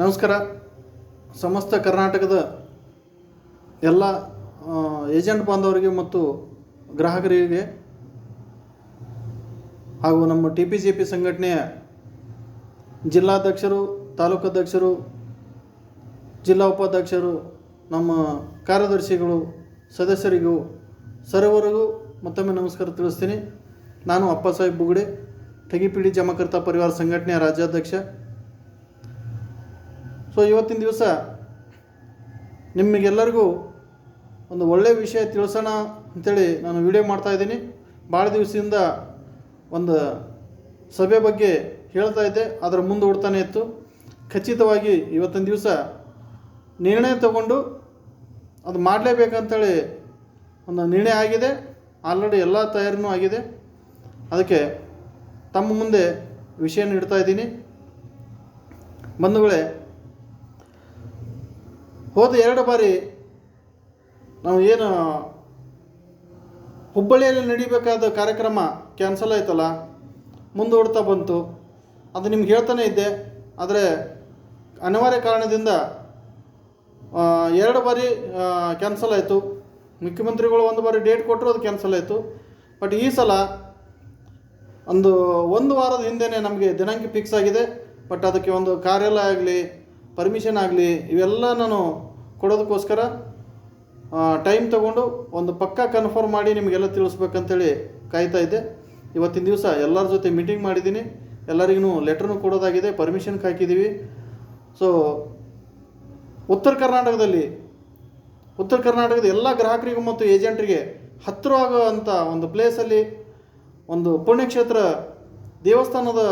ನಮಸ್ಕಾರ. ಸಮಸ್ತ ಕರ್ನಾಟಕದ ಎಲ್ಲ ಏಜೆಂಟ್ ಬಾಂಧವರಿಗೆ ಮತ್ತು ಗ್ರಾಹಕರಿಗೆ ಹಾಗೂ ನಮ್ಮ ಟಿ ಪಿ ಜೆ ಪಿ ಸಂಘಟನೆಯ ಜಿಲ್ಲಾಧ್ಯಕ್ಷರು ತಾಲೂಕಾಧ್ಯಕ್ಷರು ಜಿಲ್ಲಾ ಉಪಾಧ್ಯಕ್ಷರು, ನಮ್ಮ ಕಾರ್ಯದರ್ಶಿಗಳು, ಸದಸ್ಯರಿಗೂ, ಸರ್ವರಿಗೂ ಮತ್ತೊಮ್ಮೆ ನಮಸ್ಕಾರ ತಿಳಿಸ್ತೀನಿ. ನಾನು ಅಪ್ಪ ಸಾಹೇಬ್ ಬುಗುಡೆ ठगीಪಿಡಿ ಜಮಕರ್ತ ಪರಿವಾರ ಸಂಘಟನೆಯ ರಾಜ್ಯಾಧ್ಯಕ್ಷ. ಸೊ ಇವತ್ತಿನ ದಿವಸ ನಿಮಗೆಲ್ಲರಿಗೂ ಒಂದು ಒಳ್ಳೆಯ ವಿಷಯ ತಿಳಿಸೋಣ ಅಂಥೇಳಿ ನಾನು ವಿಡಿಯೋ ಮಾಡ್ತಾಯಿದ್ದೀನಿ ಭಾಳ ದಿವಸದಿಂದ ಒಂದು ಸಭೆ ಬಗ್ಗೆ ಹೇಳ್ತಾ ಇದ್ದೆ. ಅದರ ಮುಂದೆ ಓಡ್ತಾನೆ ಇತ್ತು. ಖಚಿತವಾಗಿ ಇವತ್ತಿನ ದಿವಸ ನಿರ್ಣಯ ತಗೊಂಡು ಅದು ಮಾಡಲೇಬೇಕಂತೇಳಿ ಒಂದು ನಿರ್ಣಯ ಆಗಿದೆ. ಆಲ್ರೆಡಿ ಎಲ್ಲ ತಯಾರಿನೂ ಆಗಿದೆ. ಅದಕ್ಕೆ ತಮ್ಮ ಮುಂದೆ ವಿಷಯ ಇಡ್ತಾ ಇದ್ದೀನಿ. ಬಂಧುಗಳೇ ಹೋದ ಎರಡು ಬಾರಿ ನಾವು ಏನು ಹುಬ್ಬಳ್ಳಿಯಲ್ಲಿ ನಡಿಬೇಕಾದ ಕಾರ್ಯಕ್ರಮ ಕ್ಯಾನ್ಸಲ್ ಆಯ್ತಲ್ಲ, ಮುಂದೂಡ್ತಾ ಬಂತು. ಅದು ನಿಮ್ಗೆ ಹೇಳ್ತಾನೆ ಇದ್ದೆ. ಆದರೆ ಅನಿವಾರ್ಯ ಕಾರಣದಿಂದ ಎರಡು ಬಾರಿ ಕ್ಯಾನ್ಸಲ್ ಆಯಿತು. ಮುಖ್ಯಮಂತ್ರಿಗಳು ಒಂದು ಬಾರಿ ಡೇಟ್ ಕೊಟ್ಟರು ಅದು ಕ್ಯಾನ್ಸಲ್ ಆಯಿತು. ಬಟ್ ಈ ಸಲ ಒಂದು ಒಂದು ವಾರದ ಹಿಂದೆಯೇ ನಮಗೆ ದಿನಾಂಕ ಫಿಕ್ಸ್ ಆಗಿದೆ. ಬಟ್ ಅದಕ್ಕೆ ಒಂದು ಕಾರ್ಯಾಲಯ ಆಗಲಿ ಪರ್ಮಿಷನ್ ಆಗಲಿ, ಇವೆಲ್ಲ ನಾನು ಕೊಡೋದಕ್ಕೋಸ್ಕರ ಟೈಮ್ ತಗೊಂಡು ಒಂದು ಪಕ್ಕ ಕನ್ಫರ್ಮ್ ಮಾಡಿ ನಿಮಗೆಲ್ಲ ತಿಳಿಸ್ಬೇಕಂತೇಳಿ ಕಾಯ್ತಾ ಇದ್ದೆ. ಇವತ್ತಿನ ದಿವಸ ಎಲ್ಲರ ಜೊತೆ ಮೀಟಿಂಗ್ ಮಾಡಿದ್ದೀನಿ. ಎಲ್ಲರಿಗೂ ಲೆಟ್ರನ್ನು ಕೊಡೋದಾಗಿದೆ ಪರ್ಮಿಷನ್ಗೆ ಹಾಕಿದ್ದೀವಿ ಸೊ ಉತ್ತರ ಕರ್ನಾಟಕದಲ್ಲಿ, ಉತ್ತರ ಕರ್ನಾಟಕದ ಎಲ್ಲ ಗ್ರಾಹಕರಿಗೂ ಮತ್ತು ಏಜೆಂಟ್ರಿಗೆ ಹತ್ತಿರವಾಗುವಂಥ ಒಂದು ಪ್ಲೇಸಲ್ಲಿ ಒಂದು ಪುಣ್ಯಕ್ಷೇತ್ರ ದೇವಸ್ಥಾನದ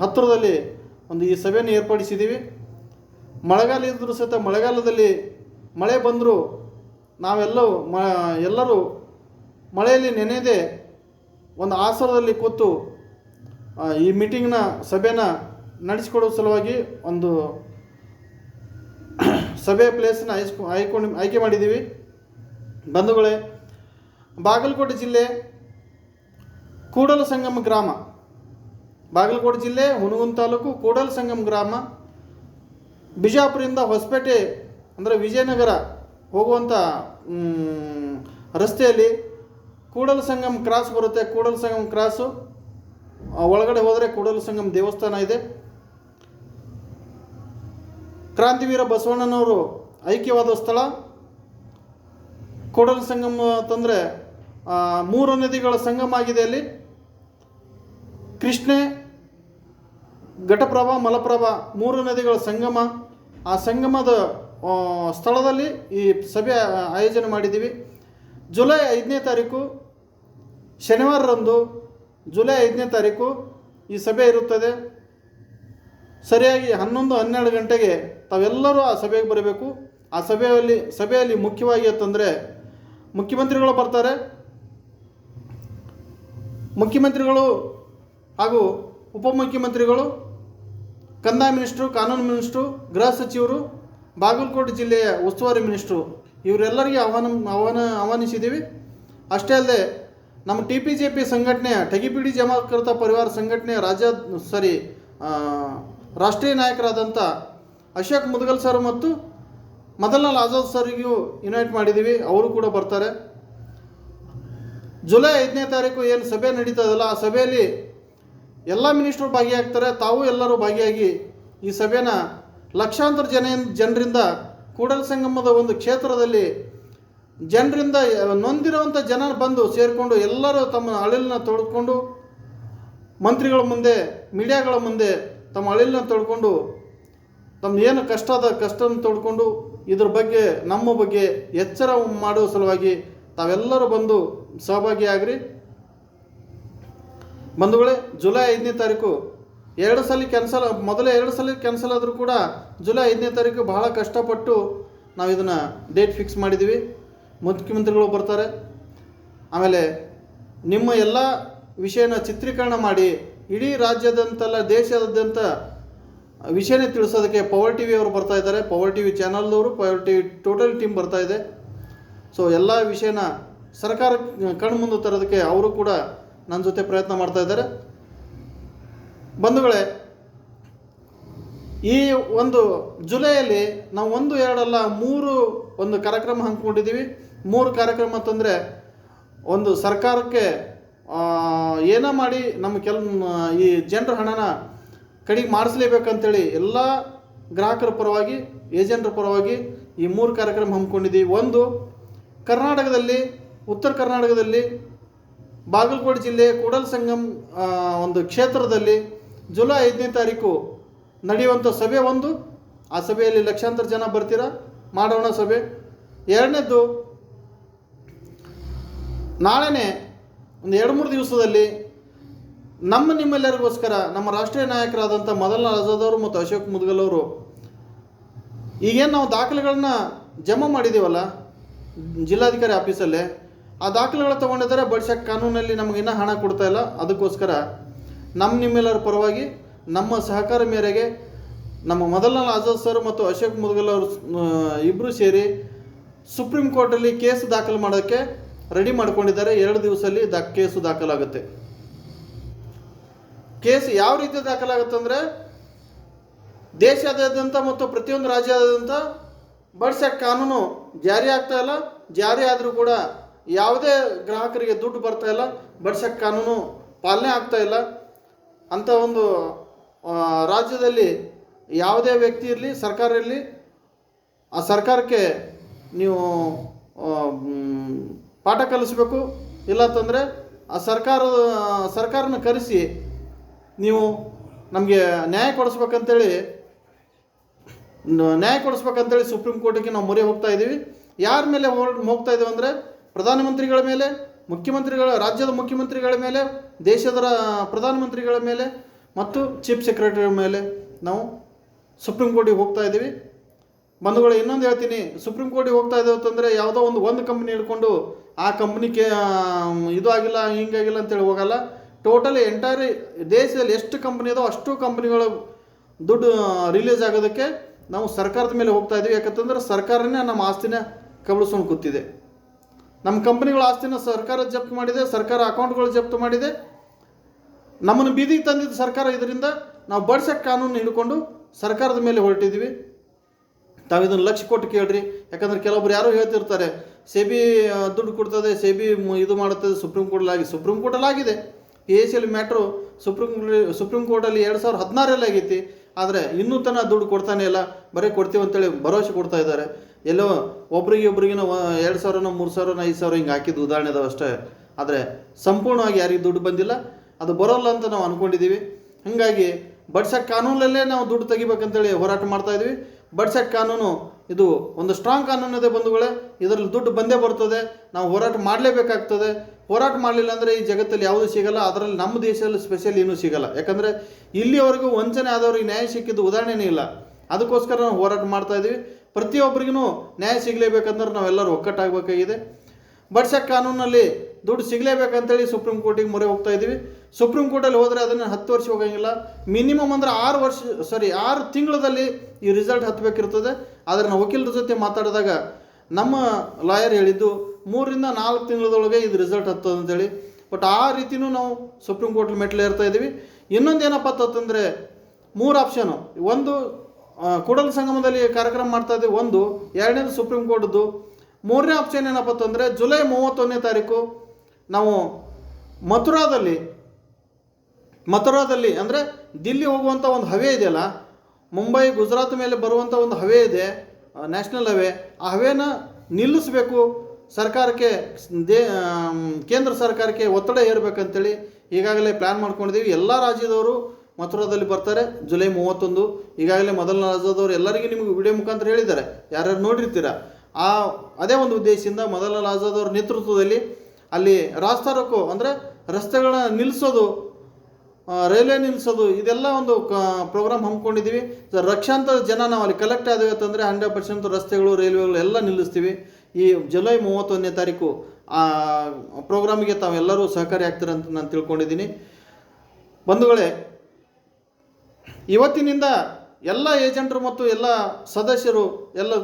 ಹತ್ತಿರದಲ್ಲಿ ಒಂದು ಈ ಸಭೆಯನ್ನು ಏರ್ಪಡಿಸಿದ್ದೀವಿ. ಮಳೆಗಾಲ ಇದ್ದರೂ ಸಹಿತ ಮಳೆಗಾಲದಲ್ಲಿ ಮಳೆ ಬಂದರೂ ನಾವೆಲ್ಲವೂ ಮ, ಎಲ್ಲರೂ ಮಳೆಯಲ್ಲಿ ನೆನೆದೇ ಒಂದು ಆಸರದಲ್ಲಿ ಕೂತು ಈ ಮೀಟಿಂಗ್ನ ಸಭೆನ ನಡೆಸಿಕೊಡೋ ಸಲುವಾಗಿ ಒಂದು ಸಭೆ ಪ್ಲೇಸನ್ನು ಆಯ್ಸ್ಕೊ ಆಯ್ಕೊಂಡು ಆಯ್ಕೆ ಮಾಡಿದ್ದೀವಿ. ಬಂಧುಗಳೇ, ಬಾಗಲಕೋಟೆ ಜಿಲ್ಲೆ ಕೂಡಲ ಸಂಗಮ ಗ್ರಾಮ ಬಾಗಲಕೋಟೆ ಜಿಲ್ಲೆ ಹುನಗುಂದ ತಾಲೂಕು, ಕೂಡಲ ಸಂಗಮ ಗ್ರಾಮ ಬಿಜಾಪುರದಿಂದ ಹೊಸಪೇಟೆ, ಅಂದರೆ ವಿಜಯನಗರ ಹೋಗುವಂಥ ರಸ್ತೆಯಲ್ಲಿ ಕೂಡಲ ಸಂಗಮ್ ಕ್ರಾಸ್ ಬರುತ್ತೆ. ಕೂಡಲ ಸಂಗಮ್ ಕ್ರಾಸು ಒಳಗಡೆ ಹೋದರೆ ಕೂಡಲ ಸಂಗಮ್ ದೇವಸ್ಥಾನ ಇದೆ. ಕ್ರಾಂತಿವೀರ ಬಸವಣ್ಣನವರು ಐಕ್ಯವಾದ ಸ್ಥಳ. ಕೂಡಲ ಸಂಗಮ ಅಂತಂದರೆ ಮೂರು ನದಿಗಳ ಸಂಗಮ ಆಗಿದೆ ಅಲ್ಲಿ. ಕೃಷ್ಣೆ ಘಟಪ್ರಭಾ, ಮಲಪ್ರಭಾ ಮೂರು ನದಿಗಳ ಸಂಗಮ. ಆ ಸಂಗಮದ ಸ್ಥಳದಲ್ಲಿ ಈ ಸಭೆ ಆಯೋಜನೆ ಮಾಡಿದ್ದೀವಿ. ಜುಲೈ ಐದನೇ ತಾರೀಕು, ಶನಿವಾರರಂದು ಜುಲೈ ಐದನೇ ತಾರೀಕು ಈ ಸಭೆ ಇರುತ್ತದೆ. ಸರಿಯಾಗಿ ಹನ್ನೊಂದು, ಹನ್ನೆರಡು ಗಂಟೆಗೆ ತಾವೆಲ್ಲರೂ ಆ ಸಭೆಗೆ ಬರಬೇಕು. ಆ ಸಭೆಯಲ್ಲಿ ಸಭೆಯಲ್ಲಿ ಮುಖ್ಯವಾಗಿ ಅಂತಂದರೆ ಮುಖ್ಯಮಂತ್ರಿಗಳು ಬರ್ತಾರೆ. ಮುಖ್ಯಮಂತ್ರಿಗಳು ಹಾಗೂ ಉಪಮುಖ್ಯಮಂತ್ರಿಗಳು ಕಂದಾಯ ಮಿನಿಸ್ಟ್ರು, ಕಾನೂನು ಮಿನಿಸ್ಟ್ರು, ಗೃಹ ಸಚಿವರು, ಬಾಗಲಕೋಟೆ ಜಿಲ್ಲೆಯ ಉಸ್ತುವಾರಿ ಮಿನಿಸ್ಟ್ರು, ಇವರೆಲ್ಲರಿಗೆ ಆಹ್ವಾನ ಆಹ್ವಾನ, ಆಹ್ವಾನಿಸಿದ್ದೀವಿ. ಅಷ್ಟೇ ಅಲ್ಲದೆ, ನಮ್ಮ ಟಿ ಪಿ ಜೆ ಪಿ ಸಂಘಟನೆಯ ಠಗಿಪಿಡಿ ಜಮಾಕೃತ ಪರಿವಾರ ಸಂಘಟನೆಯ ರಾಜ್ಯ, ಸಾರಿ ರಾಷ್ಟ್ರೀಯ ನಾಯಕರಾದಂಥ ಅಶೋಕ್ ಮುದಗಲ್ ಸರ್ ಮತ್ತು ಮದನ್ಲಾಲ್ ಆಜಾದ್ ಸರ್ಗೂ ಇನ್ವೈಟ್ ಮಾಡಿದ್ದೀವಿ. ಅವರು ಕೂಡ ಬರ್ತಾರೆ. ಜುಲೈ ಐದನೇ ತಾರೀಕು ಏನು ಸಭೆ ನಡೀತದಲ್ಲ ಆ ಸಭೆಯಲ್ಲಿ ಎಲ್ಲ ಮಿನಿಸ್ಟ್ರು ಭಾಗಿಯಾಗ್ತಾರೆ, ತಾವು ಎಲ್ಲರೂ ಭಾಗಿಯಾಗಿ ಈ ಸಭೆನ ಲಕ್ಷಾಂತರ ಜನ ಜನರಿಂದ ಕೂಡಲ ಸಂಗಮದ ಒಂದು ಕ್ಷೇತ್ರದಲ್ಲಿ ಜನರಿಂದ ನೊಂದಿರುವಂಥ ಜನ ಬಂದು ಸೇರಿಕೊಂಡು ಎಲ್ಲರೂ ತಮ್ಮ ಅಳಿಲನ್ನ ತೊಡ್ಕೊಂಡು ಮಂತ್ರಿಗಳ ಮುಂದೆ, ಮೀಡಿಯಾಗಳ ಮುಂದೆ ತಮ್ಮ ಅಳಿಲನ್ನ ತೊಳ್ಕೊಂಡು ತಮ್ಮ ಏನು ಕಷ್ಟ ಅದ ತೊಡ್ಕೊಂಡು ಇದ್ರ ಬಗ್ಗೆ, ನಮ್ಮ ಬಗ್ಗೆ ಎಚ್ಚರ ಮಾಡುವ ಸಲುವಾಗಿ ತಾವೆಲ್ಲರೂ ಬಂದು ಸಹಭಾಗಿಯಾಗ್ರಿ. ಬಂಧುಗಳೇ, ಜುಲೈ ಐದನೇ ತಾರೀಕು. ಎರಡು ಸಲ ಕ್ಯಾನ್ಸಲ್ ಮೊದಲೇ ಎರಡು ಸಲ ಕ್ಯಾನ್ಸಲ್ ಆದರೂ ಕೂಡ ಜುಲೈ ಐದನೇ ತಾರೀಕು ಬಹಳ ಕಷ್ಟಪಟ್ಟು ನಾವು ಇದನ್ನು ಡೇಟ್ ಫಿಕ್ಸ್ ಮಾಡಿದ್ದೀವಿ ಮುಖ್ಯಮಂತ್ರಿಗಳು ಬರ್ತಾರೆ. ಆಮೇಲೆ ನಿಮ್ಮ ಎಲ್ಲ ವಿಷಯನ ಚಿತ್ರೀಕರಣ ಮಾಡಿ ಇಡೀ ರಾಜ್ಯದಂತಲ್ಲ ದೇಶದಾದ್ಯಂತ ವಿಷಯನೇ ತಿಳಿಸೋದಕ್ಕೆ ಪವರ್ ಟಿ ವಿ ಅವರು ಬರ್ತಾ ಇದ್ದಾರೆ. Power T V ಚಾನಲ್ದವರು power T V total team ಬರ್ತಾ ಇದೆ. ಸೊ ಎಲ್ಲ ವಿಷಯನ ಸರ್ಕಾರ ಕಣ್ಮುಂದು ತರೋದಕ್ಕೆ ಅವರು ಕೂಡ ನನ್ನ ಜೊತೆ ಪ್ರಯತ್ನ ಮಾಡ್ತಾ ಇದ್ದಾರೆ. ಬಂಧುಗಳೇ, ಈ ಒಂದು ಜುಲೈಯಲ್ಲಿ ನಾವು ಒಂದು, ಎರಡಲ್ಲ, ಮೂರು ಒಂದು ಕಾರ್ಯಕ್ರಮ ಹಂಚ್ಕೊಂಡಿದ್ದೀವಿ. ಮೂರು ಕಾರ್ಯಕ್ರಮ ಅಂತಂದರೆ ಒಂದು ಸರ್ಕಾರಕ್ಕೆ ಏನೋ ಮಾಡಿ ನಮ್ಮ ಕೆಲ, ಈ ಜನರ ಹಣನ ಕಡಿಗೆ ಮಾಡಿಸ್ಲೇಬೇಕಂತೇಳಿ ಎಲ್ಲ ಗ್ರಾಹಕರ ಪರವಾಗಿ, ಏಜೆಂಟ್ರ ಪರವಾಗಿ ಈ ಮೂರು ಕಾರ್ಯಕ್ರಮ ಹಮ್ಮಿಕೊಂಡಿದ್ದೀವಿ ಒಂದು, ಕರ್ನಾಟಕದಲ್ಲಿ, ಉತ್ತರ ಕರ್ನಾಟಕದಲ್ಲಿ ಬಾಗಲಕೋಟೆ ಜಿಲ್ಲೆ ಕೂಡಲ್ ಸಂಗಮ್ ಒಂದು ಕ್ಷೇತ್ರದಲ್ಲಿ ಜುಲೈ ಐದನೇ ತಾರೀಕು ನಡೆಯುವಂಥ ಸಭೆ ಒಂದು. ಆ ಸಭೆಯಲ್ಲಿ ಲಕ್ಷಾಂತರ ಜನ ಬರ್ತೀರಾ? ಮಾಡೋಣ ಸಭೆ. ಎರಡನೇದ್ದು, ನಾಳೆನೇ ಒಂದು ಎರಡು ಮೂರು ದಿವಸದಲ್ಲಿ ನಮ್ಮ ನಿಮ್ಮೆಲ್ಲರಿಗೋಸ್ಕರ ನಮ್ಮ ರಾಷ್ಟ್ರೀಯ ನಾಯಕರಾದಂಥ ಮೊದಲ ಆಜಾದ್ ಮತ್ತು ಅಶೋಕ್ ಮುದ್ಗಲ್ ಅವರು ಈಗೇನು ನಾವು ದಾಖಲೆಗಳನ್ನ ಜಮಾ ಮಾಡಿದ್ದೀವಲ್ಲ ಜಿಲ್ಲಾಧಿಕಾರಿ ಆಫೀಸಲ್ಲೇ ಆ ದಾಖಲೆಗಳು ತೊಗೊಂಡಿದ್ದಾರೆ ಬಡ್ಸಕ್ ಕಾನೂನಲ್ಲಿ ನಮಗೆ ಇನ್ನೂ ಹಣ ಕೊಡ್ತಾ ಇಲ್ಲ. ಅದಕ್ಕೋಸ್ಕರ ನಮ್ಮ ನಿಮ್ಮೆಲ್ಲರ ಪರವಾಗಿ ನಮ್ಮ ಸಹಕಾರ ಮೇರೆಗೆ ನಮ್ಮ ಮೊದಲನೇ ಆಜಾದ್ ಸರ್ ಮತ್ತು ಅಶೋಕ್ ಮುದ್ಗಲ್ ಅವರು ಇಬ್ಬರು ಸೇರಿ ಸುಪ್ರೀಂ ಕೋರ್ಟಲ್ಲಿ ಕೇಸ್ ದಾಖಲು ಮಾಡೋಕ್ಕೆ ರೆಡಿ ಮಾಡ್ಕೊಂಡಿದ್ದಾರೆ. ಎರಡು ದಿವಸದಲ್ಲಿ ದಾ, ಕೇಸು ದಾಖಲಾಗುತ್ತೆ. ಕೇಸ್ ಯಾವ ರೀತಿ ದಾಖಲಾಗುತ್ತೆ ಅಂದರೆ ದೇಶಾದ್ಯಂತ ಮತ್ತು ಪ್ರತಿಯೊಂದು ರಾಜ್ಯಾದ್ಯಂತ ಬಡ್ಸಕ್ಕೆ ಕಾನೂನು ಜಾರಿ ಆಗ್ತಾ ಇಲ್ಲ. ಜಾರಿ ಆದರೂ ಕೂಡ ಯಾವುದೇ ಗ್ರಾಹಕರಿಗೆ ದುಡ್ಡು ಬರ್ತಾ ಇಲ್ಲ ಬಡ್ಸಕ್ಕೆ ಕಾನೂನು ಪಾಲನೆ ಆಗ್ತಾ ಇಲ್ಲ. ಅಂತ ಒಂದು ರಾಜ್ಯದಲ್ಲಿ ಯಾವುದೇ ವ್ಯಕ್ತಿ ಇರಲಿ, ಸರ್ಕಾರ ಇರಲಿ, ಆ ಸರ್ಕಾರಕ್ಕೆ ನೀವು ಪಾಠ ಕಲಿಸ್ಬೇಕು. ಇಲ್ಲತ್ತಂದರೆ ಆ ಸರ್ಕಾರ, ಸರ್ಕಾರನ ಕರೆಸಿ ನೀವು ನಮಗೆ ನ್ಯಾಯ ಕೊಡಿಸ್ಬೇಕಂತೇಳಿ ನ್ಯಾಯ ಕೊಡಿಸ್ಬೇಕಂತೇಳಿ ಸುಪ್ರೀಂ ಕೋರ್ಟಿಗೆ ನಾವು ಮೊರೆ ಹೋಗ್ತಾ ಇದ್ದೀವಿ ಯಾರ ಮೇಲೆ ಹೋಗ್ತಾ ಇದ್ದೀವಿ ಅಂದರೆ ಪ್ರಧಾನಮಂತ್ರಿಗಳ ಮೇಲೆ, ಮುಖ್ಯಮಂತ್ರಿಗಳ, ರಾಜ್ಯದ ಮುಖ್ಯಮಂತ್ರಿಗಳ ಮೇಲೆ, ದೇಶದ ಪ್ರಧಾನಮಂತ್ರಿಗಳ ಮೇಲೆ ಮತ್ತು ಚೀಫ್ ಸೆಕ್ರೆಟರಿ ಮೇಲೆ ನಾವು ಸುಪ್ರೀಂ ಕೋರ್ಟಿಗೆ ಹೋಗ್ತಾ ಇದ್ದೀವಿ. ಬಂಧುಗಳು, ಇನ್ನೊಂದು ಹೇಳ್ತೀನಿ. ಸುಪ್ರೀಂ ಕೋರ್ಟಿಗೆ ಹೋಗ್ತಾ ಇದ್ದೇವೆ ಅಂತಂದರೆ ಯಾವುದೋ ಒಂದು ಒಂದು ಕಂಪ್ನಿ ಹಿಡ್ಕೊಂಡು, ಆ ಕಂಪ್ನಿಗೆ ಇದು ಆಗಿಲ್ಲ ಹಿಂಗಾಗಿಲ್ಲ ಅಂತೇಳಿ ಹೋಗಲ್ಲ. ಟೋಟಲಿ ಎಂಟೈರ್, ದೇಶದಲ್ಲಿ ಎಷ್ಟು ಕಂಪ್ನಿ ಇದೋ ಅಷ್ಟು ಕಂಪ್ನಿಗಳು ದುಡ್ಡು ರಿಲೀಸ್ ಆಗೋದಕ್ಕೆ ನಾವು ಸರ್ಕಾರದ ಮೇಲೆ ಹೋಗ್ತಾ ಇದ್ದೀವಿ. ಯಾಕಂತಂದ್ರೆ ಸರ್ಕಾರನೇ ನಮ್ಮ ಆಸ್ತಿನ ಕಬಳಿಸ್ಕೊಂಡು ಕೂತಿದೆ. ನಮ್ಮ ಕಂಪ್ನಿಗಳ ಆಸ್ತಿನ ಸರ್ಕಾರ ಜಪ್ತು ಮಾಡಿದೆ, ಸರ್ಕಾರ ಅಕೌಂಟ್ಗಳು ಜಪ್ತು ಮಾಡಿದೆ. ನಮ್ಮನ್ನು ಬೀದಿಗೆ ತಂದಿದ್ದ ಸರ್ಕಾರ ಇದರಿಂದ ನಾವು ಬಡ್ಸಕ್ಕೆ ಕಾನೂನು ಹಿಡ್ಕೊಂಡು ಸರ್ಕಾರದ ಮೇಲೆ ಹೊರಟಿದ್ದೀವಿ. ತಾವು ಇದನ್ನು ಲಕ್ಷ ಕೊಟ್ಟು ಕೇಳ್ರಿ. ಯಾಕಂದ್ರೆ ಕೆಲವೊಬ್ರು ಯಾರೋ ಹೇಳ್ತಿರ್ತಾರೆ, ಸೆಬಿ ಬಿ ದುಡ್ಡು ಕೊಡ್ತದೆ, ಸೆಬಿ ಬಿ ಇದು ಮಾಡುತ್ತದೆ ಸುಪ್ರೀಂ ಕೋರ್ಟಲ್ಲಿ ಸುಪ್ರೀಂ ಕೋರ್ಟಲ್ಲಿ ಆಗಿದೆ. A C L matter supreme supreme ಕೋರ್ಟಲ್ಲಿ ಎರಡು ಸಾವಿರದ ಹದಿನಾರಲ್ಲಿ ಆಗೈತಿ. ಆದರೆ ಇನ್ನೂ ತನಕ ದುಡ್ಡು ಕೊಡ್ತಾನೆ ಇಲ್ಲ. ಬರೀ ಕೊಡ್ತೀವಿ ಅಂತೇಳಿ ಭರವಸೆ ಕೊಡ್ತಾ ಇದ್ದಾರೆ. ಎಲ್ಲೋ ಒಬ್ರಿಗೆ ಒಬ್ರಿಗಿನ ಎರಡು ಸಾವಿರನೋ, ಮೂರು ಸಾವಿರನೋ, ಐದು ಸಾವಿರ ಹಿಂಗೆ ಹಾಕಿದ್ದು ಉದಾಹರಣೆ ಅದಾವೆ ಅಷ್ಟೇ. ಆದರೆ ಸಂಪೂರ್ಣವಾಗಿ ಯಾರಿಗೆ ದುಡ್ಡು ಬಂದಿಲ್ಲ. ಅದು ಬರೋಲ್ಲ ಅಂತ ನಾವು ಅಂದ್ಕೊಂಡಿದ್ದೀವಿ ಹಾಗಾಗಿ ಬಡ್ಸಕ್ ಕಾನೂನಲ್ಲೇ ನಾವು ದುಡ್ಡು ತೆಗಿಬೇಕಂತೇಳಿ ಹೋರಾಟ ಮಾಡ್ತಾ ಇದ್ವಿ. ಬಡ್ಸಕ್ ಕಾನೂನು, ಇದು ಒಂದು ಸ್ಟ್ರಾಂಗ್ ಕಾನೂನು ಇದೆ ಬಂಧುಗಳೇ, ಇದರಲ್ಲಿ ದುಡ್ಡು ಬಂದೇ ಬರ್ತದೆ. ನಾವು ಹೋರಾಟ ಮಾಡಲೇಬೇಕಾಗ್ತದೆ. ಹೋರಾಟ ಮಾಡಲಿಲ್ಲ ಅಂದರೆ ಈ ಜಗತ್ತಲ್ಲಿ ಯಾವುದೂ ಸಿಗಲ್ಲ, ಅದರಲ್ಲಿ ನಮ್ಮ ದೇಶದಲ್ಲಿ ಸ್ಪೆಷಲ್ ಏನೂ ಸಿಗಲ್ಲ. ಯಾಕಂದರೆ ಇಲ್ಲಿವರೆಗೂ ವಂಚನೆ ಆದವ್ರಿಗೆ ನ್ಯಾಯ ಸಿಕ್ಕಿದ್ದು ಉದಾಹರಣೆನೇ ಇಲ್ಲ. ಅದಕ್ಕೋಸ್ಕರ ನಾವು ಹೋರಾಟ ಮಾಡ್ತಾ ಇದ್ದೀವಿ ಪ್ರತಿಯೊಬ್ಬರಿಗೂ ನ್ಯಾಯ ಸಿಗಲೇಬೇಕಂದ್ರೆ ನಾವೆಲ್ಲರೂ ಒಕ್ಕಟ್ಟಾಗಬೇಕಾಗಿದೆ. ಬಡ್ಸಕ್ ಕಾನೂನಲ್ಲಿ ದುಡ್ಡು ಸಿಗಲೇಬೇಕಂತೇಳಿ ಸುಪ್ರೀಂ ಕೋರ್ಟಿಗೆ ಮೊರೆ ಹೋಗ್ತಾ ಇದ್ದೀವಿ. ಸುಪ್ರೀಂ ಕೋರ್ಟಲ್ಲಿ ಹೋದರೆ ಅದನ್ನು ಹತ್ತು ವರ್ಷ ಹೋಗಂಗಿಲ್ಲ. ಮಿನಿಮಮ್ ಅಂದ್ರೆ ಆರು ವರ್ಷ ಸಾರಿ ಆರು ತಿಂಗಳಲ್ಲಿ ಈ ರಿಸಲ್ಟ್ ಹತ್ತಬೇಕಿರ್ತದೆ ಆದರೆ ನಾವು ವಕೀಲರ ಜೊತೆ ಮಾತಾಡಿದಾಗ ನಮ್ಮ ಲಾಯರ್ ಹೇಳಿದ್ದು ಮೂರರಿಂದ ನಾಲ್ಕು ತಿಂಗಳದೊಳಗೆ ಇದು ರಿಸಲ್ಟ್ ಹತ್ತದ ಅಂತೇಳಿ. ಬಟ್ ಆ ರೀತಿನೂ ನಾವು ಸುಪ್ರೀಂ ಕೋರ್ಟ್ ಮೆಟ್ಲೇ ಇರ್ತಾ ಇದ್ದೀವಿ. ಇನ್ನೊಂದು ಏನಪ್ಪ ಅಂತಂದರೆ ಮೂರು ಆಪ್ಷನು. ಒಂದು ಕೂಡಲ ಸಂಗಮದಲ್ಲಿ ಕಾರ್ಯಕ್ರಮ ಮಾಡ್ತಾ ಇದ್ದೀವಿ ಒಂದು, ಎರಡನೇದು ಸುಪ್ರೀಂ ಕೋರ್ಟ್ದು ಮೂರನೇ ಆಪ್ಷನ್ ಏನಪ್ಪ ಅಂತಂದರೆ, ಜುಲೈ ಮೂವತ್ತೊಂದನೇ ತಾರೀಕು ನಾವು ಮಥುರಾದಲ್ಲಿ ಮಥುರಾದಲ್ಲಿ ಅಂದರೆ ದಿಲ್ಲಿ ಹೋಗುವಂಥ ಒಂದು ಹವೆ ಇದೆಯಲ್ಲ, ಮುಂಬೈ, ಗುಜರಾತ್ ಮೇಲೆ ಬರುವಂಥ ಒಂದು ಹವೆ ಇದೆ ನ್ಯಾಷನಲ್ ಹವೆ. ಆ ಹವೆನ ನಿಲ್ಲಿಸಬೇಕು. ಸರ್ಕಾರಕ್ಕೆ, ದೇ ಕೇಂದ್ರ ಸರ್ಕಾರಕ್ಕೆ ಒತ್ತಡ ಹೇರಬೇಕಂತೇಳಿ ಈಗಾಗಲೇ ಪ್ಲ್ಯಾನ್ ಮಾಡ್ಕೊಂಡಿದ್ದೀವಿ ಎಲ್ಲ ರಾಜ್ಯದವರು ಮಥುರಾದಲ್ಲಿ ಬರ್ತಾರೆ, ಜುಲೈ ಮೂವತ್ತೊಂದು. ಈಗಾಗಲೇ ಮೊದಲ ರಾಜ್ಯದವರು ಎಲ್ಲರಿಗೂ ನಿಮಗೆ ವಿಡಿಯೋ ಮುಖಾಂತರ ಹೇಳಿದ್ದಾರೆ. ಯಾರ್ಯಾರು ನೋಡಿರ್ತೀರ? ಆ, ಅದೇ ಒಂದು ಉದ್ದೇಶದಿಂದ ಮೊದಲ ರಾಜ್ಯದವ್ರ ನೇತೃತ್ವದಲ್ಲಿ ಅಲ್ಲಿ ರಾಸ್ತಾರೋಕು ಅಂದರೆ ರಸ್ತೆಗಳನ್ನ ನಿಲ್ಲಿಸೋದು ರೈಲ್ವೆ ನಿಲ್ಲಿಸೋದು ಇದೆಲ್ಲ ಒಂದು ಕ ಪ್ರೋಗ್ರಾಮ್ ಹಮ್ಮಿಕೊಂಡಿದ್ದೀವಿ. ಲಕ್ಷಾಂತರ ಜನ ನಾವು ಅಲ್ಲಿ ಕಲೆಕ್ಟ್ ಆದೇವೆ ಅಂತಂದರೆ ಹಂಡ್ರೆಡ್ ಪರ್ಸೆಂಟ್ ರಸ್ತೆಗಳು, ರೈಲ್ವೆಗಳು ಎಲ್ಲ ನಿಲ್ಲಿಸ್ತೀವಿ. ಈ ಜುಲೈ ಮೂವತ್ತೊಂದನೇ ತಾರೀಕು, ಆ, ಪ್ರೋಗ್ರಾಮಿಗೆ ತಾವೆಲ್ಲರೂ ಸಹಕಾರಿ ಆಗ್ತಾರೆ ಅಂತ ನಾನು ತಿಳ್ಕೊಂಡಿದ್ದೀನಿ. ಬಂಧುಗಳೇ ಇವತ್ತಿನಿಂದ ಎಲ್ಲ ಏಜೆಂಟರು ಮತ್ತು ಎಲ್ಲ ಸದಸ್ಯರು, ಎಲ್ಲ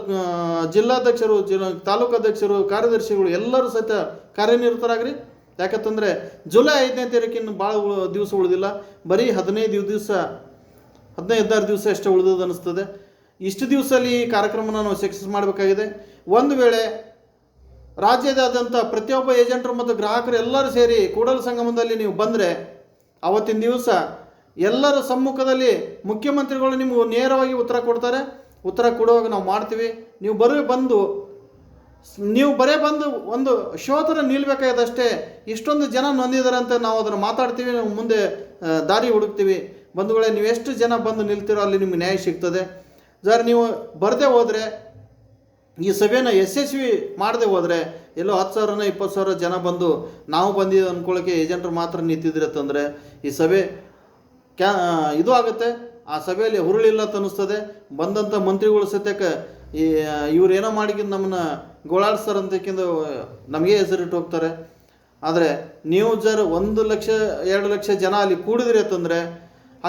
ಜಿಲ್ಲಾಧ್ಯಕ್ಷರು, ಜಿಲ್ಲಾ ತಾಲೂಕಾಧ್ಯಕ್ಷರು ಕಾರ್ಯದರ್ಶಿಗಳು ಎಲ್ಲರೂ ಸಹಿತ ಕಾರ್ಯನಿರತರಾಗ್ರಿ. ಯಾಕಂತಂದರೆ ಜುಲೈ ಐದನೇ ತಾರೀಕಿನ ಭಾಳ ದಿವಸ ಉಳಿದಿಲ್ಲ. ಬರೀ ಹದಿನೈದು ದಿವಸ ಹದಿನೈದಾರು ದಿವಸ ಎಷ್ಟೇ ಉಳಿದದ ಅನಿಸ್ತದೆ. ಇಷ್ಟು ದಿವಸದಲ್ಲಿ ಈ ಕಾರ್ಯಕ್ರಮನ ನಾವು ಸಕ್ಸಸ್ ಮಾಡಬೇಕಾಗಿದೆ. ಒಂದು ವೇಳೆ ರಾಜ್ಯದಾದ್ಯಂತ ಪ್ರತಿಯೊಬ್ಬ ಏಜೆಂಟರು ಮತ್ತು ಗ್ರಾಹಕರು ಎಲ್ಲರೂ ಸೇರಿ ಕೂಡಲ ಸಂಗಮದಲ್ಲಿ ನೀವು ಬಂದರೆ, ಅವತ್ತಿನ ದಿವಸ ಎಲ್ಲರ ಸಮ್ಮುಖದಲ್ಲಿ ಮುಖ್ಯಮಂತ್ರಿಗಳು ನಿಮಗೆ ನೇರವಾಗಿ ಉತ್ತರ ಕೊಡ್ತಾರೆ. ಉತ್ತರ ಕೊಡುವಾಗ ನಾವು ಮಾಡ್ತೀವಿ. ನೀವು ಬರೀ, ಬಂದು, ನೀವು ಬರೇ ಬಂದು ಒಂದು ಶೋ ಥರ ಇಷ್ಟೊಂದು ಜನ ನೊಂದಿದ್ದಾರೆ ಅಂತ ನಾವು ಅದನ್ನು ಮಾತಾಡ್ತೀವಿ. ನಾವು ಮುಂದೆ ದಾರಿ ಹುಡುಕ್ತೀವಿ. ಬಂಧುಗಳೇ, ನೀವು ಎಷ್ಟು ಜನ ಬಂದು ನಿಲ್ತೀರೋ ಅಲ್ಲಿ ನಿಮ್ಗೆ ನ್ಯಾಯ ಸಿಗ್ತದೆ. ಸರ್, ನೀವು ಬರದೇ ಹೋದರೆ, ಈ ಸಭೆನ ಯಶಸ್ವಿ ಮಾಡದೆ ಹೋದರೆ, ಎಲ್ಲೋ ಹತ್ತು ಸಾವಿರನ ಇಪ್ಪತ್ತು ಸಾವಿರ ಜನ ಬಂದು ನಾವು ಬಂದಿದ್ದು ಅಂದ್ಕೊಳ್ಳೋಕೆ ಏಜೆಂಟ್ರು ಮಾತ್ರ ನಿಂತಿದ್ರೆ ತಂದರೆ. ಈ ಸಭೆ ಕ್ಯಾ ಇದು ಆಗುತ್ತೆ. ಆ ಸಭೆಯಲ್ಲಿ ಹುರುಳಿಲ್ಲ ಅನ್ನಿಸ್ತದೆ. ಬಂದಂಥ ಮಂತ್ರಿಗಳು ಸತ್ಯಕ್ಕೆ, ಈ ಇವರೇನೋ ಮಾಡಿಕೊಂಡು ನಮ್ಮನ್ನು ಗೋಳಾಡ್ಸ್ತಾರೆ ಅಂತಕ್ಕಿಂದು ನಮಗೆ ಹೆಸರಿಟ್ಟು ಹೋಗ್ತಾರೆ. ಆದರೆ ನೀವು ಜರ್ ಒಂದು ಲಕ್ಷ, ಎರಡು ಲಕ್ಷ ಜನ ಅಲ್ಲಿ ಕೂಡಿದ್ರಿ ಅಂತಂದರೆ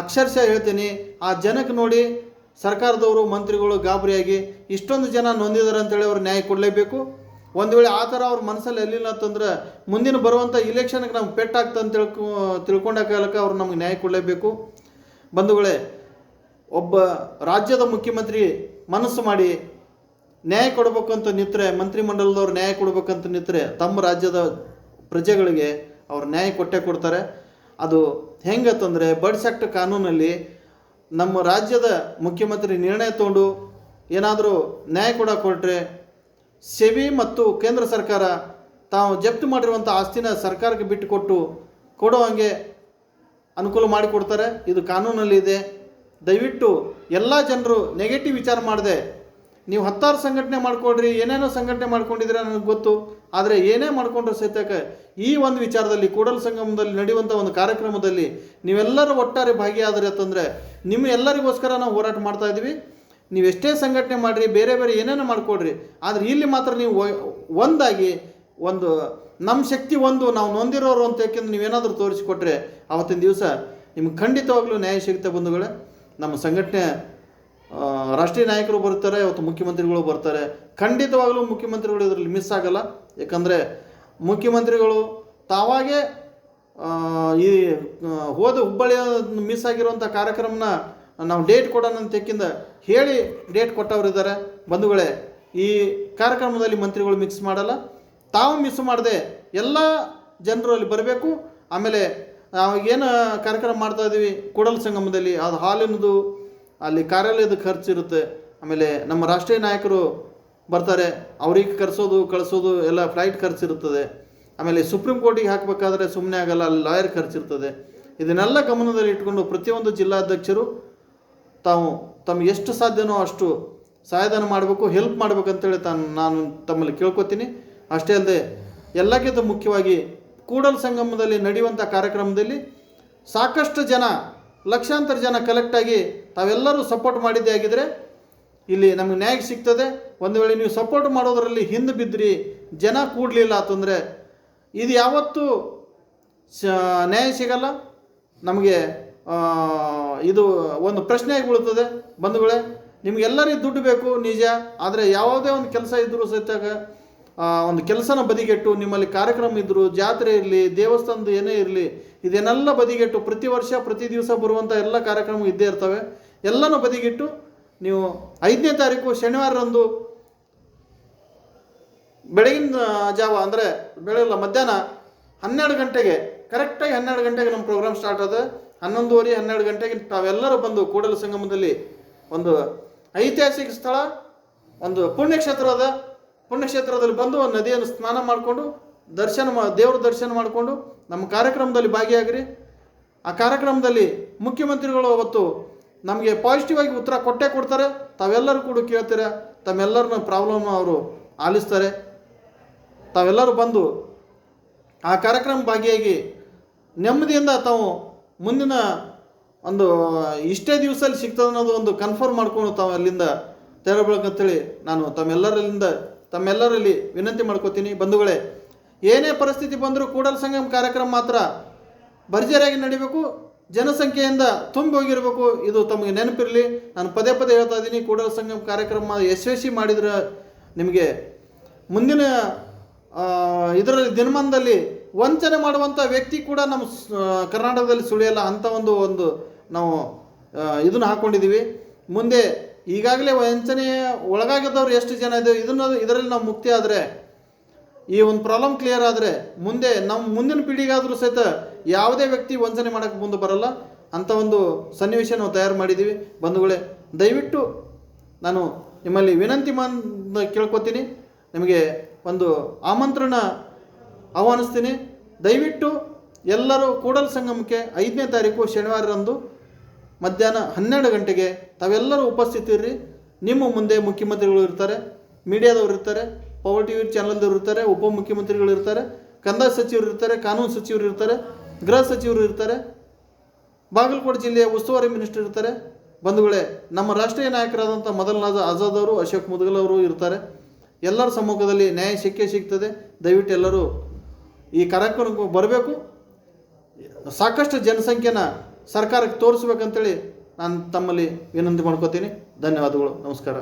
ಅಕ್ಷರಶಃ ಹೇಳ್ತೀನಿ, ಆ ಜನಕ್ಕೆ ನೋಡಿ ಸರ್ಕಾರದವರು ಮಂತ್ರಿಗಳು ಗಾಬರಿಯಾಗಿ ಇಷ್ಟೊಂದು ಜನ ನೊಂದಿದ್ದಾರೆ ಅಂತೇಳಿ ಅವ್ರು ನ್ಯಾಯ ಕೊಡಲೇಬೇಕು. ಒಂದು ವೇಳೆ ಆ ಥರ ಅವ್ರ ಮನಸ್ಸಲ್ಲಿ ಎಲ್ಲಿಲ್ಲ ಅಂತಂದ್ರೆ ಮುಂದಿನ ಬರುವಂಥ ಇಲೆಕ್ಷನ್ಗೆ ನಮ್ಗೆ ಪೆಟ್ಟಾಗ್ತ ಅಂತ ತಿಳ್ಕೊ, ತಿಳ್ಕೊಂಡ ಕಾಲಕ್ಕೆ ಅವ್ರು ನಮ್ಗೆ ನ್ಯಾಯ ಕೊಡಲೇಬೇಕು. ಬಂಧುಗಳೇ, ಒಬ್ಬ ರಾಜ್ಯದ ಮುಖ್ಯಮಂತ್ರಿ ಮನಸ್ಸು ಮಾಡಿ ನ್ಯಾಯ ಕೊಡಬೇಕು ಅಂತ ನಿಂತರೆ, ಮಂತ್ರಿಮಂಡಲದವ್ರು ನ್ಯಾಯ ಕೊಡಬೇಕಂತ ನಿಂತರೆ ತಮ್ಮ ರಾಜ್ಯದ ಪ್ರಜೆಗಳಿಗೆ ಅವ್ರು ನ್ಯಾಯ ಕೊಟ್ಟೇ ಕೊಡ್ತಾರೆ. ಅದು ಹೆಂಗತ್ತಂದರೆ ಬಡ್ಸ್ ಆ್ಯಕ್ಟ್ ಕಾನೂನಲ್ಲಿ ನಮ್ಮ ರಾಜ್ಯದ ಮುಖ್ಯಮಂತ್ರಿ ನಿರ್ಣಯ ತಗೊಂಡು ಏನಾದರೂ ನ್ಯಾಯ ಕೂಡ ಕೊಟ್ಟರೆ ಸೆಬಿ ಮತ್ತು ಕೇಂದ್ರ ಸರ್ಕಾರ ತಾವು ಜಪ್ತಿ ಮಾಡಿರುವಂಥ ಆಸ್ತಿನ ಸರ್ಕಾರಕ್ಕೆ ಬಿಟ್ಟುಕೊಟ್ಟು ಕೊಡೋ ಹಾಗೆ ಅನುಕೂಲ ಮಾಡಿಕೊಡ್ತಾರೆ ಇದು ಕಾನೂನಲ್ಲಿದೆ ದಯವಿಟ್ಟು ಎಲ್ಲ ಜನರು ನೆಗೆಟಿವ್ ವಿಚಾರ ಮಾಡಿದೆ ನೀವು ಹತ್ತಾರು ಸಂಘಟನೆ ಮಾಡ್ಕೊಡ್ರಿ, ಏನೇನೋ ಸಂಘಟನೆ ಮಾಡ್ಕೊಂಡಿದ್ರೆ ನನಗೆ ಗೊತ್ತು. ಆದರೆ ಏನೇ ಮಾಡಿಕೊಂಡ್ರೆ ಸಹಿತಕ್ಕೆ ಈ ಒಂದು ವಿಚಾರದಲ್ಲಿ, ಕೂಡಲ ಸಂಗಮದಲ್ಲಿ ನಡೆಯುವಂಥ ಒಂದು ಕಾರ್ಯಕ್ರಮದಲ್ಲಿ ನೀವೆಲ್ಲರೂ ಒಟ್ಟಾರೆ ಭಾಗಿಯಾದರೆ ಅಂತಂದರೆ ನಿಮ್ಮ ಎಲ್ಲರಿಗೋಸ್ಕರ ನಾವು ಹೋರಾಟ ಮಾಡ್ತಾ ಇದ್ದೀವಿ. ನೀವು ಎಷ್ಟೇ ಸಂಘಟನೆ ಮಾಡಿರಿ, ಬೇರೆ ಬೇರೆ ಏನೇನೋ ಮಾಡ್ಕೊಡ್ರಿ, ಆದರೆ ಇಲ್ಲಿ ಮಾತ್ರ ನೀವು ಒಂದಾಗಿ ಒಂದು ನಮ್ಮ ಶಕ್ತಿ ಒಂದು, ನಾವು ನೊಂದಿರೋರು ಅಂತ ಯಾಕೆಂದ್ರೆ ನೀವೇನಾದರೂ ತೋರಿಸಿಕೊಟ್ರೆ ಆವತ್ತಿನ ದಿವಸ, ನಿಮ್ಗೆ ಖಂಡಿತವಾಗ್ಲೂ ನ್ಯಾಯ ಸಿಗುತ್ತೆ ಬಂಧುಗಳೇ. ನಮ್ಮ ಸಂಘಟನೆ ರಾಷ್ಟ್ರೀಯ ನಾಯಕರು ಬರ್ತಾರೆ ಇವತ್ತು ಮುಖ್ಯಮಂತ್ರಿಗಳು ಬರ್ತಾರೆ. ಖಂಡಿತವಾಗ್ಲೂ ಮುಖ್ಯಮಂತ್ರಿಗಳು ಇದರಲ್ಲಿ ಮಿಸ್ ಆಗಲ್ಲ. ಯಾಕಂದರೆ ಮುಖ್ಯಮಂತ್ರಿಗಳು ತಾವಾಗೇ ಈ ಹೋದ ಹುಬ್ಬಳ್ಳಿಯ ಮಿಸ್ ಆಗಿರುವಂಥ ಕಾರ್ಯಕ್ರಮನ ನಾವು ಡೇಟ್ ಕೊಡೋಣ ಅಂತ ತೆಕ್ಕಿಂದ ಹೇಳಿ ಡೇಟ್ ಕೊಟ್ಟವರಿದ್ದಾರೆ ಬಂಧುಗಳೇ, ಈ ಕಾರ್ಯಕ್ರಮದಲ್ಲಿ ಮಂತ್ರಿಗಳು ಮಿಕ್ಸ್ ಮಾಡಲ್ಲ. ತಾವು ಮಿಸ್ ಮಾಡದೆ ಎಲ್ಲ ಜನರು ಅಲ್ಲಿ ಬರಬೇಕು. ಆಮೇಲೆ ನಾವು ಏನು ಕಾರ್ಯಕ್ರಮ ಮಾಡ್ತಾ ಇದ್ದೀವಿ, ಕೂಡಲ ಸಂಗಮದಲ್ಲಿ, ಅದು ಹಾಲಿನದು, ಅಲ್ಲಿ ಕಾರ್ಯಾಲಯದ ಖರ್ಚು ಇರುತ್ತೆ. ಆಮೇಲೆ ನಮ್ಮ ರಾಷ್ಟ್ರೀಯ ನಾಯಕರು ಬರ್ತಾರೆ, ಅವ್ರಿಗೆ ಕರೆಸೋದು, ಕಳಿಸೋದು, ಎಲ್ಲ ಫ್ಲೈಟ್ ಖರ್ಚು ಇರ್ತದೆ. ಆಮೇಲೆ ಸುಪ್ರೀಂ ಕೋರ್ಟಿಗೆ ಹಾಕಬೇಕಾದ್ರೆ ಸುಮ್ಮನೆ ಆಗಲ್ಲ, ಅಲ್ಲಿ ಲಾಯರ್ ಖರ್ಚಿರ್ತದೆ ಇದನ್ನೆಲ್ಲ ಗಮನದಲ್ಲಿ ಇಟ್ಕೊಂಡು ಪ್ರತಿಯೊಂದು ಜಿಲ್ಲಾಧ್ಯಕ್ಷರು ತಾವು ತಮ್ಗೆ ಎಷ್ಟು ಸಾಧ್ಯನೋ ಅಷ್ಟು ಸಹಾಯಧನ ಮಾಡಬೇಕು ಹೆಲ್ಪ್ ಮಾಡ್ಬೇಕಂತೇಳಿ ತಾನು ನಾನು ತಮ್ಮಲ್ಲಿ ಕೇಳ್ಕೊತೀನಿ. ಅಷ್ಟೇ ಅಲ್ಲದೆ ಎಲ್ಲಕ್ಕಿಂತ ಮುಖ್ಯವಾಗಿ ಕೂಡಲ್ ಸಂಗಮದಲ್ಲಿ ನಡೆಯುವಂಥ ಕಾರ್ಯಕ್ರಮದಲ್ಲಿ ಸಾಕಷ್ಟು ಜನ, ಲಕ್ಷಾಂತರ ಜನ ಕಲೆಕ್ಟಾಗಿ ತಾವೆಲ್ಲರೂ ಸಪೋರ್ಟ್ ಮಾಡಿದ್ದೇ ಆಗಿದ್ರೆ ಇಲ್ಲಿ ನಮಗೆ ನ್ಯಾಯ ಸಿಗ್ತದೆ. ಒಂದು ವೇಳೆ ನೀವು ಸಪೋರ್ಟ್ ಮಾಡೋದರಲ್ಲಿ ಹಿಂದೆ ಬಿದ್ದಿರಿ, ಜನ ಕೂಡಲಿಲ್ಲ ಅಂತಂದರೆ ಇದು ಯಾವತ್ತೂ ನ್ಯಾಯ ಸಿಗಲ್ಲ. ನಮಗೆ ಇದು ಒಂದು ಪ್ರಶ್ನೆಯಾಗಿ ಬೀಳ್ತದೆ ಬಂಧುಗಳೇ ನಿಮಗೆಲ್ಲರಿಗೂ ದುಡ್ಡು ಬೇಕು ನಿಜ. ಆದರೆ ಯಾವುದೇ ಒಂದು ಕೆಲಸ ಇದ್ದರೂ ಸಹಿತಾಗ ಆ, ಒಂದು ಕೆಲಸನ ಬದಿಗೆಟ್ಟು ನಿಮ್ಮಲ್ಲಿ ಕಾರ್ಯಕ್ರಮ ಇದ್ದರು ಜಾತ್ರೆ ಇರಲಿ ದೇವಸ್ಥಾನದ ಏನೇ ಇರಲಿ ಇದನ್ನೆಲ್ಲ ಬದಿಗೆಟ್ಟು ಪ್ರತಿ ವರ್ಷ ಪ್ರತಿ ದಿವಸ ಬರುವಂಥ ಎಲ್ಲ ಕಾರ್ಯಕ್ರಮ ಇದ್ದೇ ಇರ್ತವೆ. ಎಲ್ಲನೂ ಬದಿಗಿಟ್ಟು ನೀವು ಐದನೇ ತಾರೀಕು ಶನಿವಾರರಂದು ಬೆಳಗಿನ ಜಾವ ಅಂದರೆ ಬೆಳಗಿಲ್ಲ ಮಧ್ಯಾಹ್ನ ಹನ್ನೆರಡು ಗಂಟೆಗೆ ಕರೆಕ್ಟಾಗಿ ಹನ್ನೆರಡು ಗಂಟೆಗೆ ನಮ್ಮ ಪ್ರೋಗ್ರಾಮ್ ಸ್ಟಾರ್ಟ್ ಆದ ಹನ್ನೊಂದುವರೆ, ಹನ್ನೆರಡು ಗಂಟೆಗೆ ತಾವೆಲ್ಲರೂ ಬಂದು ಕೂಡಲ ಸಂಗಮದಲ್ಲಿ ಒಂದು ಐತಿಹಾಸಿಕ ಸ್ಥಳ, ಒಂದು ಪುಣ್ಯಕ್ಷೇತ್ರದ, ಪುಣ್ಯಕ್ಷೇತ್ರದಲ್ಲಿ ಬಂದು ನದಿಯನ್ನು ಸ್ನಾನ ಮಾಡಿಕೊಂಡು ದರ್ಶನ ಮಾ, ದೇವರ ದರ್ಶನ ಮಾಡಿಕೊಂಡು ನಮ್ಮ ಕಾರ್ಯಕ್ರಮದಲ್ಲಿ ಭಾಗಿಯಾಗ್ರಿ. ಆ ಕಾರ್ಯಕ್ರಮದಲ್ಲಿ ಮುಖ್ಯಮಂತ್ರಿಗಳು ಅವತ್ತು ನಮಗೆ ಪಾಸಿಟಿವ್ ಆಗಿ ಉತ್ತರ ಕೊಟ್ಟೇ ಕೊಡ್ತಾರೆ. ತಾವೆಲ್ಲರೂ ಕೂಡ ಕೇಳ್ತೀರ? ತಮ್ಮೆಲ್ಲರನ್ನ ಪ್ರಾಬ್ಲಮ್ ಅವರು ಆಲಿಸ್ತಾರೆ. ತಾವೆಲ್ಲರೂ ಬಂದು ಆ ಕಾರ್ಯಕ್ರಮ ಭಾಗಿಯಾಗಿ ನೆಮ್ಮದಿಯಿಂದ ತಾವು ಮುಂದಿನ ಒಂದು, ಇಷ್ಟೇ ದಿವಸದಲ್ಲಿ ಸಿಗ್ತದೆ ಅನ್ನೋದು ಒಂದು ಕನ್ಫರ್ಮ್ ಮಾಡ್ಕೊಂಡು ತಾವು ಅಲ್ಲಿಂದ ತೆರಬೇಕಂತೇಳಿ ನಾನು ತಮ್ಮೆಲ್ಲರಲ್ಲಿಂದ, ತಮ್ಮೆಲ್ಲರಲ್ಲಿ ವಿನಂತಿ ಮಾಡ್ಕೋತೀನಿ. ಬಂಧುಗಳೇ, ಏನೇ ಪರಿಸ್ಥಿತಿ ಬಂದರೂ ಕೂಡಲ ಸಂಗಮ ಕಾರ್ಯಕ್ರಮ ಮಾತ್ರ ಭರ್ಜರಿಯಾಗಿ ನಡಿಬೇಕು. ಜನಸಂಖ್ಯೆಯಿಂದ ತುಂಬಿ ಹೋಗಿರಬೇಕು. ಇದು ತಮಗೆ ನೆನಪಿರಲಿ. ನಾನು ಪದೇ ಪದೇ ಹೇಳ್ತಾ ಇದ್ದೀನಿ, ಕೂಡಲ ಸಂಗಮ ಕಾರ್ಯಕ್ರಮ ಯಶಸ್ವಿ ಮಾಡಿದ್ರೆ ನಿಮಗೆ ಮುಂದಿನ ಇದರಲ್ಲಿ ದಿನಮಾನದಲ್ಲಿ ವಂಚನೆ ಮಾಡುವಂಥ ವ್ಯಕ್ತಿ ಕೂಡ ನಮ್ಮ ಕರ್ನಾಟಕದಲ್ಲಿ ಸುಳಿಯಲ್ಲ ಅಂಥ ಒಂದು ಒಂದು ನಾವು ಇದನ್ನು ಹಾಕ್ಕೊಂಡಿದ್ದೀವಿ ಮುಂದೆ ಈಗಾಗಲೇ ವಂಚನೆ ಒಳಗಾಗಿದ್ದವ್ರು ಎಷ್ಟು ಜನ ಇದ್ದೇವೆ ಇದನ್ನು, ಇದರಲ್ಲಿ ನಾವು ಮುಕ್ತಿ ಆದರೆ, ಈ ಒಂದು ಪ್ರಾಬ್ಲಮ್ ಕ್ಲಿಯರ್ ಆದರೆ ಮುಂದೆ ನಮ್ಮ ಮುಂದಿನ ಪೀಳಿಗಾದರೂ ಸಹಿತ ಯಾವುದೇ ವ್ಯಕ್ತಿ ವಂಚನೆ ಮಾಡೋಕ್ಕೆ ಮುಂದೆ ಬರಲ್ಲ ಅಂತ ಒಂದು ಸನ್ನಿವೇಶ ನಾವು ತಯಾರು ಮಾಡಿದ್ದೀವಿ ಬಂಧುಗಳೇ, ದಯವಿಟ್ಟು ನಾನು ನಿಮ್ಮಲ್ಲಿ ವಿನಂತಿ ಮಾನ್, ಕೇಳ್ಕೊತೀನಿ. ನಿಮಗೆ ಒಂದು ಆಮಂತ್ರಣ ಆಹ್ವಾನಿಸ್ತೀನಿ. ದಯವಿಟ್ಟು ಎಲ್ಲರೂ ಕೂಡಲ ಸಂಗಮಕ್ಕೆ ಐದನೇ ತಾರೀಕು ಶನಿವಾರರಂದು ಮಧ್ಯಾಹ್ನ ಹನ್ನೆರಡು ಗಂಟೆಗೆ ತಾವೆಲ್ಲರೂ ಉಪಸ್ಥಿತಿರ್ರಿ. ನಿಮ್ಮ ಮುಂದೆ ಮುಖ್ಯಮಂತ್ರಿಗಳು ಇರ್ತಾರೆ, ಮೀಡಿಯಾದವರು ಇರ್ತಾರೆ, ಪವರ್ ಟಿ ವಿ ಚಾನಲ್ದವ್ರು ಇರ್ತಾರೆ, ಉಪಮುಖ್ಯಮಂತ್ರಿಗಳು ಇರ್ತಾರೆ, ಕಂದಾಯ ಸಚಿವರು ಇರ್ತಾರೆ, ಕಾನೂನು ಸಚಿವರು ಇರ್ತಾರೆ, ಗೃಹ ಸಚಿವರು ಇರ್ತಾರೆ, ಬಾಗಲಕೋಟೆ ಜಿಲ್ಲೆಯ ಉಸ್ತುವಾರಿ ಮಿನಿಸ್ಟರ್ ಇರ್ತಾರೆ. ಬಂಧುಗಳೇ, ನಮ್ಮ ರಾಷ್ಟ್ರೀಯ ನಾಯಕರಾದಂಥ ಮೊದಲನಾದ ಆಜಾದ್ ಅವರು, ಅಶೋಕ್ ಮುದಗಲ್ ಅವರು ಇರ್ತಾರೆ. ಎಲ್ಲರ ಸಮ್ಮುಖದಲ್ಲಿ ನ್ಯಾಯ ಸಿಕ್ಕೇ ಸಿಗ್ತದೆ. ದಯವಿಟ್ಟು ಎಲ್ಲರೂ ಈ ಕಾರ್ಯಕ್ರಮಕ್ಕೆ ಬರಬೇಕು. ಸಾಕಷ್ಟು ಜನಸಂಖ್ಯೆನ ಸರ್ಕಾರಕ್ಕೆ ತೋರಿಸ್ಬೇಕಂತೇಳಿ ನಾನು ತಮ್ಮಲ್ಲಿ ವಿನಂತಿ ಮಾಡ್ಕೋತೀನಿ. ಧನ್ಯವಾದಗಳು. ನಮಸ್ಕಾರ.